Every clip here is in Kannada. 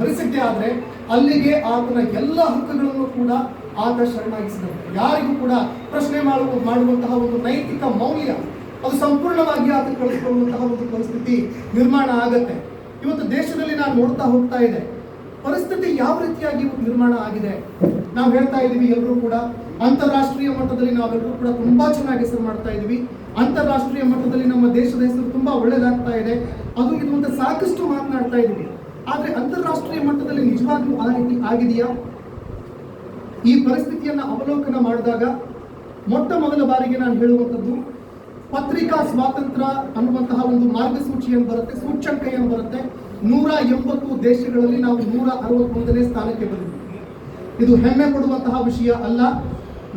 ಧರಿಸಿದ್ದೇ ಆದರೆ ಅಲ್ಲಿಗೆ ಆತನ ಎಲ್ಲ ಹಕ್ಕುಗಳನ್ನು ಕೂಡ ಆತ ಶರಣಾಗಿಸಿದರು ಯಾರಿಗೂ ಕೂಡ ಪ್ರಶ್ನೆ ಮಾಡುವ ಮಾಡುವಂತಹ ಒಂದು ನೈತಿಕ ಮೌಲ್ಯ, ಅದು ಸಂಪೂರ್ಣವಾಗಿ ಆತ ಕಳೆದುಕೊಳ್ಳುವಂತಹ ಒಂದು ಪರಿಸ್ಥಿತಿ ನಿರ್ಮಾಣ ಆಗತ್ತೆ. ಇವತ್ತು ದೇಶದಲ್ಲಿ ನಾನು ನೋಡ್ತಾ ಹೋಗ್ತಾ ಇದೆ. ಪರಿಸ್ಥಿತಿ ಯಾವ ರೀತಿಯಾಗಿ ನಿರ್ಮಾಣ ಆಗಿದೆ? ನಾವು ಹೇಳ್ತಾ ಇದೀವಿ ಎಲ್ಲರೂ ಕೂಡ ಅಂತಾರಾಷ್ಟ್ರೀಯ ಮಟ್ಟದಲ್ಲಿ ನಾವೆಲ್ಲರೂ ಕೂಡ ತುಂಬಾ ಚೆನ್ನಾಗಿ ಹೆಸರು ಮಾಡ್ತಾ ಇದೀವಿ ಅಂತಾರಾಷ್ಟ್ರೀಯ ಮಟ್ಟದಲ್ಲಿ ನಮ್ಮ ದೇಶದ ಹೆಸರು ತುಂಬಾ ಒಳ್ಳೇದಾಗ್ತಾ ಇದೆ. ಅದು ಇದು ಅಂತ ಸಾಕಷ್ಟು ಮಾತನಾಡ್ತಾ ಇದೀವಿ ಆದ್ರೆ ಅಂತಾರಾಷ್ಟ್ರೀಯ ಮಟ್ಟದಲ್ಲಿ ನಿಜವಾಗ್ಲೂ ಆ ರೀತಿ ಆಗಿದೆಯಾ? ಈ ಪರಿಸ್ಥಿತಿಯನ್ನ ಅವಲೋಕನ ಮಾಡಿದಾಗ ಮೊಟ್ಟ ಮೊದಲ ಬಾರಿಗೆ ನಾನು ಹೇಳುವಂಥದ್ದು, ಪತ್ರಿಕಾ ಸ್ವಾತಂತ್ರ್ಯ ಅನ್ನುವಂತಹ ಒಂದು ಮಾರ್ಗಸೂಚಿ ಏನು ಬರುತ್ತೆ ಸೂಚ್ಯಂಕ ಏನು ಬರುತ್ತೆ. ನೂರ ಎಂಬತ್ತು ದೇಶಗಳಲ್ಲಿ ನಾವು ನೂರ ಅರವತ್ತೊಂದನೇ ಸ್ಥಾನಕ್ಕೆ ಬಂದಿದ್ದೀವಿ ಇದು ಹೆಮ್ಮೆ ಪಡುವಂತಹ ವಿಷಯ ಅಲ್ಲ.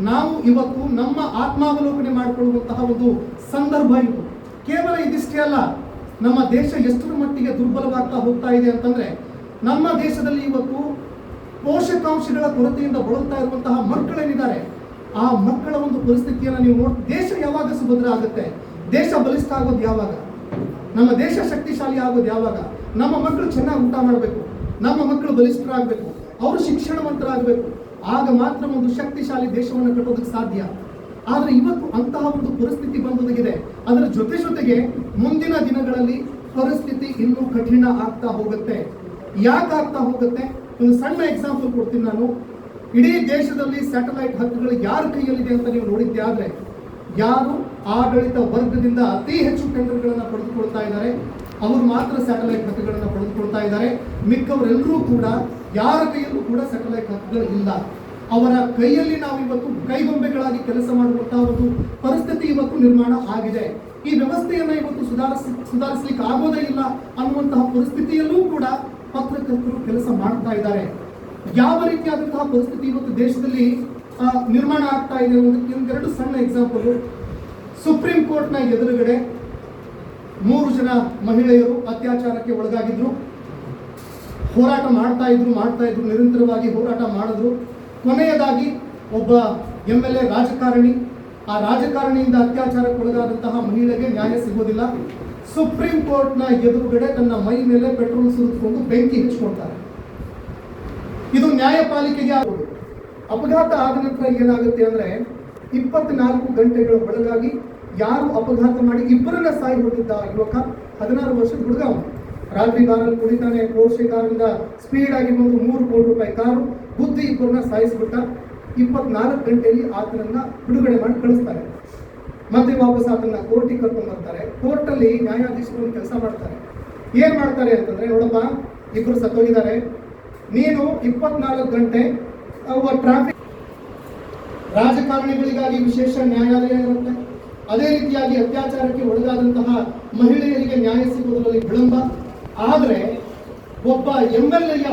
ನಾವು ಇವತ್ತು ನಮ್ಮ ಆತ್ಮಾವಲೋಕನೆ ಮಾಡಿಕೊಳ್ಳುವಂತಹ ಒಂದು ಸಂದರ್ಭ ಇದು. ಕೇವಲ ಇದಿಷ್ಟೇ ಅಲ್ಲ ನಮ್ಮ ದೇಶ ಎಷ್ಟರ ಮಟ್ಟಿಗೆ ದುರ್ಬಲವಾಗ್ತಾ ಹೋಗ್ತಾ ಇದೆ ಅಂತಂದ್ರೆ ನಮ್ಮ ದೇಶದಲ್ಲಿ ಇವತ್ತು ಪೋಷಕಾಂಶಗಳ ಕೊರತೆಯಿಂದ ಬಳಲ್ತಾ ಇರುವಂತಹ ಮಕ್ಕಳೇನಿದ್ದಾರೆ ಆ ಮಕ್ಕಳ ಒಂದು ಪರಿಸ್ಥಿತಿಯನ್ನು ನೀವು ನೋಡಿ, ದೇಶ ಯಾವಾಗ ಸುಭದ್ರ ಆಗುತ್ತೆ? ದೇಶ ಬಲಿಷ್ಠ ಆಗೋದು ಯಾವಾಗ? ನಮ್ಮ ದೇಶ ಶಕ್ತಿಶಾಲಿ ಆಗೋದು ಯಾವಾಗ? ನಮ್ಮ ಮಕ್ಕಳು ಚೆನ್ನಾಗಿ ಊಟ ಮಾಡಬೇಕು, ನಮ್ಮ ಮಕ್ಕಳು ಬಲಿಷ್ಠರಾಗಬೇಕು, ಅವರು ಶಿಕ್ಷಣವಂತರಾಗಬೇಕು ಆಗ ಮಾತ್ರ ಒಂದು ಶಕ್ತಿಶಾಲಿ ದೇಶವನ್ನು ಕಟ್ಟೋದಕ್ಕೆ ಸಾಧ್ಯ. ಆದ್ರೆ ಇವತ್ತು ಅಂತಹ ಒಂದು ಪರಿಸ್ಥಿತಿ ಬಂದೊದಗಿದೆ. ಅದರ ಜೊತೆ ಜೊತೆಗೆ ಮುಂದಿನ ದಿನಗಳಲ್ಲಿ ಪರಿಸ್ಥಿತಿ ಇನ್ನೂ ಕಠಿಣ ಆಗ್ತಾ ಹೋಗುತ್ತೆ. ಯಾಕೆ ಆಗ್ತಾ ಹೋಗುತ್ತೆ? ಒಂದು ಸಣ್ಣ ಎಕ್ಸಾಂಪಲ್ ಕೊಡ್ತೀನಿ ನಾನು. ಇಡೀ ದೇಶದಲ್ಲಿ ಸ್ಯಾಟಲೈಟ್ ಹಕ್ಕುಗಳು ಯಾರ ಕೈಯಲ್ಲಿದೆ ಅಂತ ನೀವು ನೋಡಿದ್ದೆ ಆದರೆ, ಯಾರು ಆಡಳಿತ ವರ್ಗದಿಂದ ಅತಿ ಹೆಚ್ಚು ಟೆಂಡರ್ಗಳನ್ನು ಪಡೆದುಕೊಳ್ತಾ ಇದ್ದಾರೆ, ಅವರು ಮಾತ್ರ ಸ್ಯಾಟಲೈಟ್ ಹಕ್ಕುಗಳನ್ನು ಪಡೆದುಕೊಳ್ತಾ ಇದ್ದಾರೆ. ಮಿಕ್ಕವರೆಲ್ಲರೂ ಕೂಡ ಯಾರ ಕೈಯಲ್ಲೂ ಕೂಡ ಸ್ಯಾಟಲೈಟ್ ಹಕ್ಕುಗಳು ಇಲ್ಲ. ಅವರ ಕೈಯಲ್ಲಿ ನಾವು ಇವತ್ತು ಕೈಗೊಂಬೆಗಳಾಗಿ ಕೆಲಸ ಮಾಡುವಂತಹ ಒಂದು ಪರಿಸ್ಥಿತಿ ಇವತ್ತು ನಿರ್ಮಾಣ ಆಗಿದೆ. ಈ ವ್ಯವಸ್ಥೆಯನ್ನ ಇವತ್ತು ಸುಧಾರಿಸ, ಸುಧಾರಿಸಲಿಕ್ಕೆ ಆಗೋದೇ ಇಲ್ಲ ಅನ್ನುವಂತಹ ಪರಿಸ್ಥಿತಿಯಲ್ಲೂ ಕೂಡ ಪತ್ರಕರ್ತರು ಕೆಲಸ ಮಾಡ್ತಾ ಇದ್ದಾರೆ. ಯಾವ ರೀತಿಯಾದಂತಹ ಪರಿಸ್ಥಿತಿ ಇವತ್ತು ದೇಶದಲ್ಲಿ ನಿರ್ಮಾಣ ಆಗ್ತಾ ಇದೆ ಒಂದೆರಡು ಸಣ್ಣ ಎಕ್ಸಾಂಪಲ್ ಸುಪ್ರೀಂ ಕೋರ್ಟ್ನ ಎದುರುಗಡೆ ಮೂರು ಜನ ಮಹಿಳೆಯರು ಅತ್ಯಾಚಾರಕ್ಕೆ ಒಳಗಾಗಿದ್ರು. ಹೋರಾಟ ಮಾಡ್ತಾ ಇದ್ರು ಮಾಡ್ತಾ ಇದ್ರು, ನಿರಂತರವಾಗಿ ಹೋರಾಟ ಮಾಡಿದ್ರು. ಕೊನೆಯದಾಗಿ ಒಬ್ಬ ಎಂ ಎಲ್ ಎ ರಾಜಕಾರಣಿ. ಆ ರಾಜಕಾರಣಿಯಿಂದ ಅತ್ಯಾಚಾರಕ್ಕೊಳಗಾದಂತಹ ಮಹಿಳೆಗೆ ನ್ಯಾಯ ಸಿಗೋದಿಲ್ಲ ಸುಪ್ರೀಂ ಕೋರ್ಟ್ನ ಎದುರುಗಡೆ ತನ್ನ ಮೈ ಮೇಲೆ ಪೆಟ್ರೋಲ್ ಸುರಿದುಕೊಂಡು ಬೆಂಕಿ ಹಚ್ಕೊಳ್ತಾರೆ. ಇದು ನ್ಯಾಯಪಾಲಿಕೆಗೆ ಅಪಘಾತ ಆದ ನಂತರ ಏನಾಗುತ್ತೆ ಅಂದ್ರೆ ಇಪ್ಪತ್ನಾಲ್ಕು ಗಂಟೆಗಳ ಒಳಗಾಗಿ ಯಾರು ಅಪಘಾತ ಮಾಡಿ ಇಬ್ಬರನ್ನ ಸಾಯಿ ಹೊಡೆದಿದ್ದ ಯುವಕ ಹದಿನಾರು ವರ್ಷದ ಹುಡುಗ ರಾತ್ರಿ ಕಾರಲ್ಲಿ ಕುಡಿತಾನೆ ಪೋರ್ಷೆ ಕಾರಿಂದ ಸ್ಪೀಡ್ ಆಗಿ ಬಂದು ಮೂರು ಕೋಟಿ ರೂಪಾಯಿ ಕಾರು, ಬುದ್ಧಿ ಇಬ್ಬರನ್ನ ಸಾಯಿಸ್ಬಿಟ್ಟ. ಇಪ್ಪತ್ನಾಲ್ಕು ಗಂಟೆಯಲ್ಲಿ ಆತನನ್ನ ಬಿಡುಗಡೆ ಮಾಡಿ ಕಳಿಸ್ತಾರೆ. ಮತ್ತೆ ವಾಪಸ್ ಆತನ ಕೋರ್ಟಿಗೆ ಕರ್ಕೊಂಡು ಬರ್ತಾರೆ. ಕೋರ್ಟಲ್ಲಿ ನ್ಯಾಯಾಧೀಶರು ಕೆಲಸ ಮಾಡ್ತಾರೆ. ಏನ್ ಮಾಡ್ತಾರೆ ಅಂತಂದ್ರೆ, ನೋಡಪ್ಪ, ಇಬ್ರು ಸತ್ತೋಗಿದ್ದಾರೆ. ನೀನು ಇಪ್ಪತ್ನಾಲ್ಕು ಗಂಟೆ ಟ್ರಾಫಿಕ್ ರಾಜಕಾರಣಿಗಳಿಗಾಗಿ ವಿಶೇಷ ನ್ಯಾಯಾಲಯ ಇರುತ್ತೆ. ಅದೇ ರೀತಿಯಾಗಿ ಅತ್ಯಾಚಾರಕ್ಕೆ ಒಳಗಾದಂತಹ ಮಹಿಳೆಯರಿಗೆ ನ್ಯಾಯ ಸಿಗುವುದರಲ್ಲಿ ವಿಳಂಬ. ಆದರೆ, ಒಬ್ಬ ಎಂ ಎಲ್